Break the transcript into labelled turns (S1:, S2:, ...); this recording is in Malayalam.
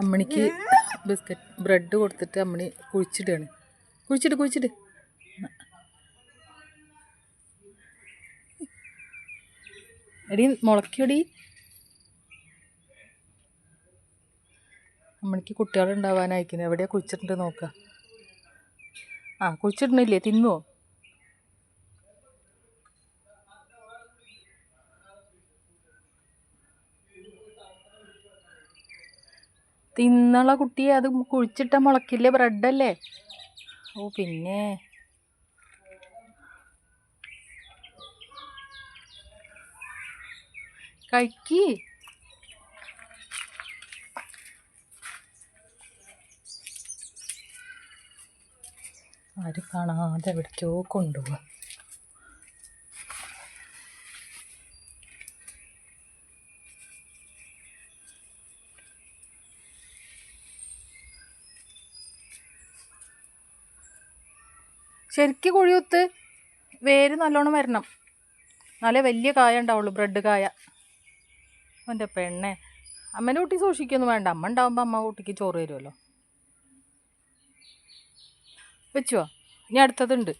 S1: അമ്മണിക്ക് ബിസ്ക്കറ്റ് ബ്രെഡ് കൊടുത്തിട്ട് അമ്മണി കുഴിച്ചിടുകയാണ് കുഴിച്ചിട്ട് കുഴിച്ചിട്ട് എടി മുളക്കടി അമ്മണിക്ക് കുട്ടികളുണ്ടാവാനായിരിക്കുന്നു എവിടെയാണ് കുഴിച്ചിട്ടുണ്ട് നോക്കുക ആ കുഴിച്ചിട്ടുണ്ടല്ലേ തിന്നുവോ? തിന്നള കുട്ടിയെ അത് കുഴിച്ചിട്ട മുളക്കില്ലേ ബ്രെഡല്ലേ? ഓ പിന്നെ. കഴിക്കി. ആര് കാണാതെ എവിടേക്കോ കൊണ്ടുപോവാ. ശരിക്ക് കുഴിയുത്ത് വേര് നല്ലോണം വരണം. നല്ല വലിയ കായ ഉണ്ടാവുള്ളൂ ബ്രെഡ് കായ. അവന്റെ പെണ്ണെ. അമ്മേനെ കുട്ടി സൂക്ഷിക്കൊന്നും വേണ്ട. അമ്മ ഉണ്ടാവുമ്പോൾ അമ്മ കുട്ടിക്ക് ചോറ് തരുമല്ലോ വെച്ചുവോ ഇനി അടുത്തതുണ്ട്.